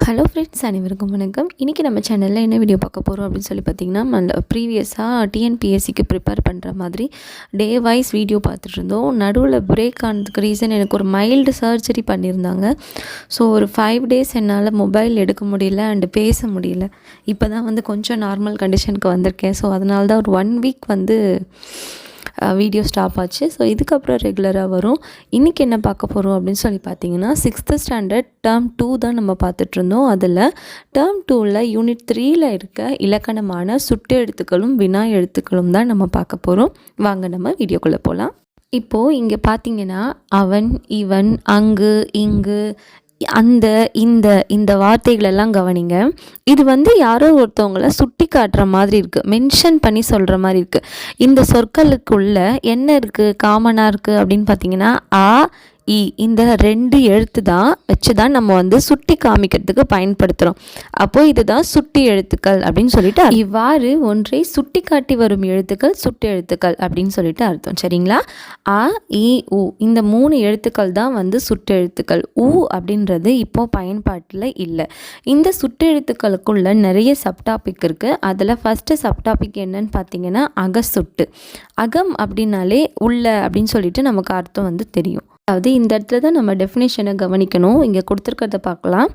Hello friends அனைவருக்கும் வணக்கம். இன்றைக்கி நம்ம சேனலில் என்ன வீடியோ பார்க்க போகிறோம் அப்படின்னு சொல்லி பார்த்தீங்கன்னா நம்ம ப்ரீவியஸாக டிஎன்பிஎஸ்சிக்கு ப்ரிப்பேர் பண்ணுற மாதிரி டே வைஸ் வீடியோ பார்த்துட்டு இருந்தோம். நடுவில் பிரேக் ஆனதுக்கு ரீசன் எனக்கு ஒரு மைல்டு சர்ஜரி பண்ணியிருந்தாங்க. ஸோ ஒரு ஃபைவ் டேஸ் என்னால் மொபைல் எடுக்க முடியல அண்டு பேச முடியல. இப்போ தான் வந்து கொஞ்சம் நார்மல் கண்டிஷனுக்கு வந்திருக்கேன். ஸோ அதனால தான் ஒரு ஒன் வீக் வந்து வீடியோ ஸ்டாப் ஆச்சு. ஸோ இதுக்கப்புறம் ரெகுலராக வரும். இன்றைக்கி என்ன பார்க்க போகிறோம் அப்படின்னு சொல்லி பார்த்தீங்கன்னா சிக்ஸ்த்து ஸ்டாண்டர்ட் டேர்ம் டூ தான் நம்ம பார்த்துட்ருந்தோம் அதில் டேர்ம் டூவில் யூனிட் த்ரீயில் இருக்க இலக்கணமான சுட்டு எழுத்துக்களும் வினா எழுத்துக்களும் தான் நம்ம பார்க்க போகிறோம் வாங்க நம்ம வீடியோக்குள்ளே போகலாம் இப்போது இங்கே பார்த்தீங்கன்னா அவன் இவன் அங்கு இங்கு அந்த இந்த இந்த வார்த்தைகளெல்லாம் கவனிங்க. இது வந்து யாரோ ஒருத்தவங்கள சுட்டி காட்டுற மாதிரி இருக்குது மென்ஷன் பண்ணி சொல்கிற மாதிரி இருக்குது இந்த சொற்களுக்குள்ள என்ன இருக்குது காமனாக இருக்குது அப்படின்னு பார்த்தீங்கன்னா ஆ இ இந்த ரெண்டு எழுத்து தான் வச்சு தான் நம்ம வந்து சுட்டி காமிக்கிறதுக்கு பயன்படுத்துகிறோம் அப்போது இதுதான் சுட்டி எழுத்துக்கள் அப்படின்னு சொல்லிட்டு இவ்வாறு ஒன்றை சுட்டி காட்டி வரும் எழுத்துக்கள் சுட்டு எழுத்துக்கள் அப்படின்னு சொல்லிட்டு அர்த்தம். சரிங்களா? ஆ இ உ இந்த மூணு எழுத்துக்கள் தான் வந்து சுட்டு எழுத்துக்கள். உ அப்படின்றது இப்போ பயன்பாட்டில் இல்லை. இந்த சுட்டு எழுத்துக்களுக்குள்ள நிறைய சப்டாபிக் இருக்குது அதில் ஃபஸ்ட்டு சப்டாபிக் என்னன்னு பார்த்தீங்கன்னா அகசுட்டு. அகம் அப்படின்னாலே உள்ள அப்படின்னு சொல்லிட்டு நமக்கு அர்த்தம் வந்து தெரியும். அதாவது இந்த இடத்துல தான் நம்ம டெஃபினேஷனை கவனிக்கணும். இங்கே கொடுத்துருக்கிறத பார்க்கலாம்.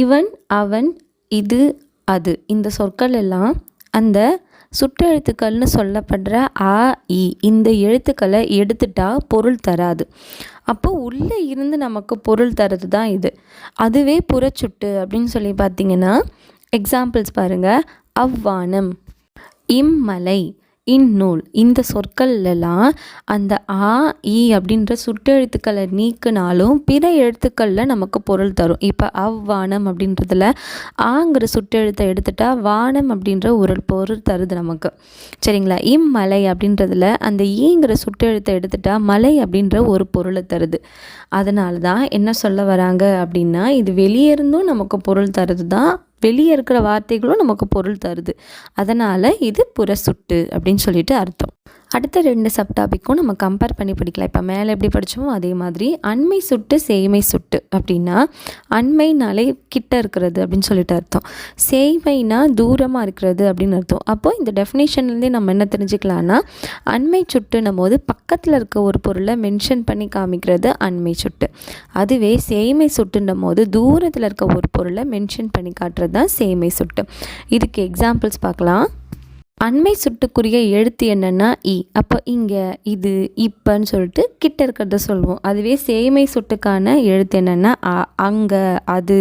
இவன் அவன் இது அது. இந்த சொற்கள் எல்லாம் அந்த சுற்றெழுத்துக்கள்னு சொல்லப்படுற ஆ இ இந்த எழுத்துக்களை எடுத்துட்டா பொருள் தராது. அப்போ உள்ளே இருந்து நமக்கு பொருள் தரது தான் இது. அதுவே புறச்சுட்டு அப்படின்னு சொல்லி பார்த்தீங்கன்னா எக்ஸாம்பிள்ஸ் பாருங்கள் அவ்வானம் இம்மலை இந்நூல் இந்த சொற்கள்லாம் அந்த ஆ இ அப்படின்ற சுட்டெழுத்துக்களை நீக்கினாலும் பிற எழுத்துக்களில் நமக்கு பொருள் தரும். இப்போ அவ்வானம் அப்படின்றதுல ஆங்கிற சுட்டெழுத்தை எடுத்துட்டா வானம் அப்படின்ற ஒரு பொருள் தருது நமக்கு. சரிங்களா? இம்மலை அப்படின்றதுல அந்த ஈங்கிற சுட்டெழுத்தை எடுத்துட்டா மலை அப்படின்ற ஒரு பொருளை தருது. அதனால தான் என்ன சொல்ல வராங்க அப்படின்னா இது வெளியே இருந்தும் நமக்கு பொருள் தருது தான் வெளியே இருக்கிற வார்த்தைகளும் நமக்கு பொருள் தருது. அதனால் இது புறசுட்டு அப்படின்னு சொல்லிட்டு அர்த்தம். அடுத்த ரெண்டு சப்டாபிக்கும் நம்ம கம்பேர் பண்ணி படிக்கலாம். இப்போ மேலே எப்படி படித்தோமோ அதே மாதிரி அண்மை சுட்டு சேய்மை சுட்டு அப்படின்னா அண்மைனாலே கிட்ட இருக்கிறது அப்படின்னு சொல்லிட்டு அர்த்தம். சேய்மைனா தூரமாக இருக்கிறது அப்படின்னு அர்த்தம். அப்போது இந்த டெஃபினேஷன்லேருந்தே நம்ம என்ன தெரிஞ்சுக்கலாம்னா அண்மை சுட்டுன்னும் போது பக்கத்தில் இருக்க ஒரு பொருளை மென்ஷன் பண்ணி காமிக்கிறது அண்மை சுட்டு. அதுவே சேய்மை சுட்டுன்னும் போது தூரத்தில் இருக்க ஒரு பொருளை மென்ஷன் பண்ணி காட்டுறது தான் சேய்மை சுட்டு. இதுக்கு எக்ஸாம்பிள்ஸ் பார்க்கலாம். அண்மை சுட்டுக்குரிய எழுத்து என்னென்னா இ. அப்போ இங்கே இது இப்போன்னு சொல்லிட்டு கிட்ட இருக்கிறத சொல்லுவோம். அதுவே சேமை சுட்டுக்கான எழுத்து என்னென்னா அ அங்கே அது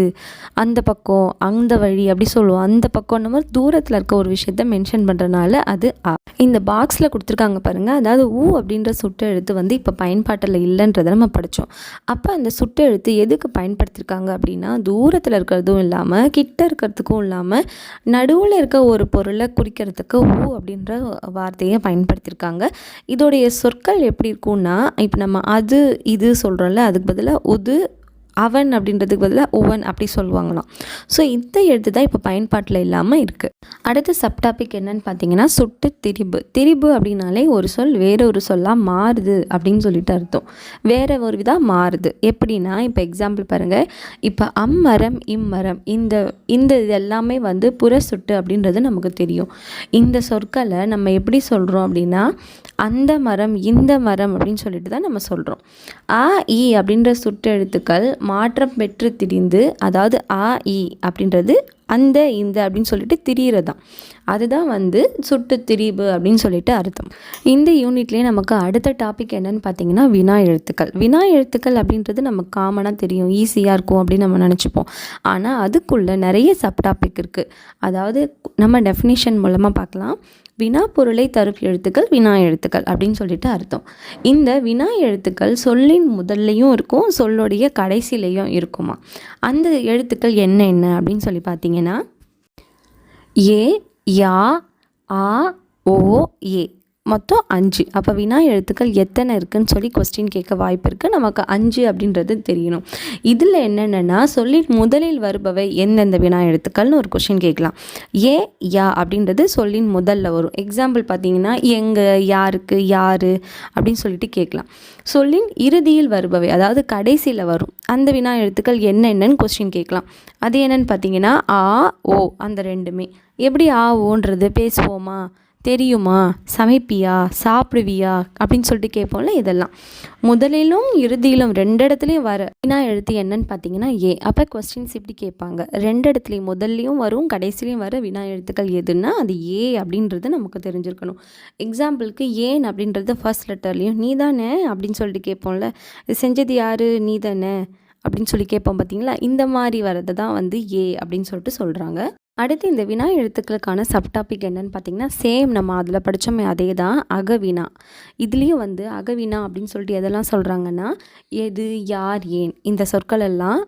அந்த பக்கம் அந்த வழி அப்படி சொல்லுவோம். அந்த பக்கம் நம்ம தூரத்தில் இருக்க ஒரு விஷயத்த மென்ஷன் பண்ணுறனால அது அ. இந்த பாக்ஸில் கொடுத்துருக்காங்க பாருங்கள் அதாவது ஊ அப்படின்ற சுட்டு எழுத்து வந்து இப்போ பயன்பாட்டில் இல்லைன்றதை நம்ம படித்தோம் அப்போ அந்த சுட்டு எழுத்து எதுக்கு பயன்படுத்தியிருக்காங்க அப்படின்னா தூரத்தில் இருக்கிறதும் இல்லாமல் கிட்ட இருக்கிறதுக்கும் இல்லாமல் நடுவில் இருக்க ஒரு பொருளை குறிக்கிறதுக்கு ஊ அப்படின்ற வார்த்தையை பயன்படுத்தியிருக்காங்க. இதோடைய சொற்கள் எப்படி இருக்கும்னா இப்போ நம்ம அது இது சொல்கிறோம்ல அதுக்கு பதிலாக உது அவன் அப்படின்றதுக்கு பதிலாக ஓவன் அப்படி சொல்லுவாங்களாம். ஸோ இந்த எழுத்து தான் இப்போ பயன்பாட்டில் இல்லாமல் இருக்குது அடுத்த சப்டாபிக் என்னன்னு பார்த்தீங்கன்னா சுட்டு திரிபு. திரிபு அப்படின்னாலே ஒரு சொல் வேற ஒரு சொல்லாக மாறுது அப்படின்னு சொல்லிட்டு அர்த்தம். வேற ஒரு விதம் மாறுது. எப்படின்னா இப்போ எக்ஸாம்பிள் பாருங்கள் இப்போ அம்மரம் இம்மரம் இந்த இந்த இது எல்லாமே வந்து புற சுட்டு அப்படின்றது நமக்கு தெரியும். இந்த சொற்களை நம்ம எப்படி சொல்கிறோம் அப்படின்னா அந்த மரம் இந்த மரம் அப்படின்னு சொல்லிட்டு தான் நம்ம சொல்கிறோம் ஆ இ அப்படின்ற சுட்டு எழுத்துக்கள் மாற்றம் பெற்று திரிந்து அதாவது ஆ இ அப்படின்றது அந்த இந்த அப்படின்னு சொல்லிட்டு திரியிறது தான் அதுதான் வந்து சுட்டு திரிவு அப்படின்னு சொல்லிட்டு அர்த்தம். இந்த யூனிட்லேயே நமக்கு அடுத்த டாபிக் என்னன்னு பார்த்தீங்கன்னா வினா எழுத்துக்கள். வினா எழுத்துக்கள் அப்படின்றது நமக்கு காமனாக தெரியும் ஈஸியாக இருக்கும் அப்படின்னு நம்ம நினச்சிப்போம். ஆனால் அதுக்குள்ளே நிறைய சப் டாபிக் இருக்குது அதாவது நம்ம டெஃபினேஷன் மூலமாக பார்க்கலாம். வினா பொருளை தரும் எழுத்துக்கள் வினா எழுத்துக்கள் அப்படின்னு சொல்லிட்டு அர்த்தம். இந்த வினா எழுத்துக்கள் சொல்லின் முதல்லையும் இருக்கும் சொல்லுடைய கடைசிலையும் இருக்குமா? அந்த எழுத்துக்கள் என்ன என்ன அப்படின்னு சொல்லி பார்த்தீங்கன்னா ஏ யா ஆ ஓ ஏ. மொத்தம் அஞ்சு. அப்போ வினா எழுத்துக்கள் எத்தனை இருக்குன்னு சொல்லி கொஸ்டின் கேட்க வாய்ப்பு இருக்குது நமக்கு அஞ்சு அப்படின்றது தெரியணும். இதில் என்னென்னா சொல்லி முதலில் வருபவை எந்தெந்த வினா எழுத்துக்கள்னு ஒரு கொஸ்டின் கேட்கலாம். ஏ யா அப்படின்றது சொல்லின் முதல்ல வரும். எக்ஸாம்பிள் பார்த்தீங்கன்னா எங்கே யாருக்கு யார் அப்படின்னு சொல்லிட்டு கேட்கலாம். சொல்லின் இறுதியில் வருபவை அதாவது கடைசியில் வரும். அந்த வினா எழுத்துக்கள் என்னென்னு கொஸ்டின் கேட்கலாம். அது என்னென்னு பார்த்தீங்கன்னா ஆ ஓ அந்த ரெண்டுமே. எப்படி ஆ ஓன்றது? பேசுவோமா? தெரியுமா? சமைப்பியா? சாப்பிடுவியா? அப்படின்னு சொல்லிட்டு கேட்போம்ல இதெல்லாம். முதலிலும் இறுதியிலும் ரெண்டு இடத்துலையும் வர வினா எழுத்து என்னன்னு பார்த்தீங்கன்னா ஏ. அப்போ கொஸ்டின்ஸ் இப்படி கேட்பாங்க. ரெண்டு இடத்துலையும் முதல்லையும் வரும் கடைசிலையும் வர வினா எழுத்துக்கள் எதுன்னா அது ஏ அப்படின்றது நமக்கு தெரிஞ்சிருக்கணும். எக்ஸாம்பிளுக்கு ஏன் அப்படின்றது ஃபர்ஸ்ட் லெட்டர்லேயும் நீ தானே அப்படின்னு சொல்லிட்டு கேட்போம்ல இது செஞ்சது யார்? நீ தானே அப்படின்னு சொல்லி கேட்போம் பார்த்தீங்களா? இந்த மாதிரி வர்றது தான் வந்து ஏ அப்படின்னு சொல்லிட்டு சொல்கிறாங்க அடுத்து இந்த வினா எழுத்துக்களுக்கான சப்டாபிக் என்னன்னு பார்த்தீங்கன்னா சேம் நம்ம அதில் படித்தோமே அதே தான் அகவினா. இதுலேயும் வந்து அகவினா அப்படின்னு சொல்லிட்டு எதெல்லாம் சொல்கிறாங்கன்னா எது யார் ஏன் இந்த சொற்கள் எல்லாம்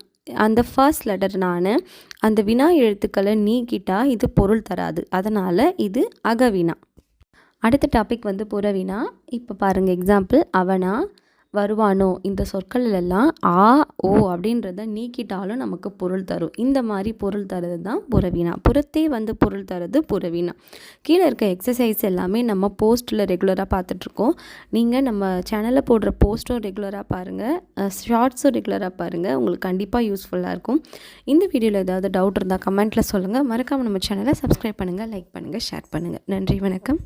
அந்த ஃபர்ஸ்ட் லெட்டர் நான் அந்த வினா எழுத்துக்களை நீக்கிட்டால் இது பொருள் தராது. அதனால் இது அகவினா. அடுத்த டாபிக் வந்து புறவினா. இப்போ பாருங்கள் எக்ஸாம்பிள் அவனா வருவானோ? இந்த சொற்களெல்லாம் ஆ ஓ அப்படின்றத நீக்கிட்டாலும் நமக்கு பொருள் தரும். இந்த மாதிரி பொருள் தரது தான் புறவினா. புறத்தே வந்து பொருள் தரது புறவினா. கீழே இருக்க எக்ஸசைஸ் எல்லாமே நம்ம போஸ்ட்டில் ரெகுலராக பார்த்துட்ருக்கோம். நீங்கள் நம்ம சேனலில் போடுற போஸ்ட்டும் ரெகுலராக பாருங்கள் ஷார்ட்ஸும் ரெகுலராக பாருங்கள் உங்களுக்கு கண்டிப்பாக யூஸ்ஃபுல்லாக இருக்கும். இந்த வீடியோவில் ஏதாவது டவுட் இருந்தால் கமெண்ட்டில் சொல்லுங்கள் மறக்காமல் நம்ம சேனலை சப்ஸ்கிரைப் பண்ணுங்கள் லைக் பண்ணுங்கள் ஷேர் பண்ணுங்கள் நன்றி வணக்கம்.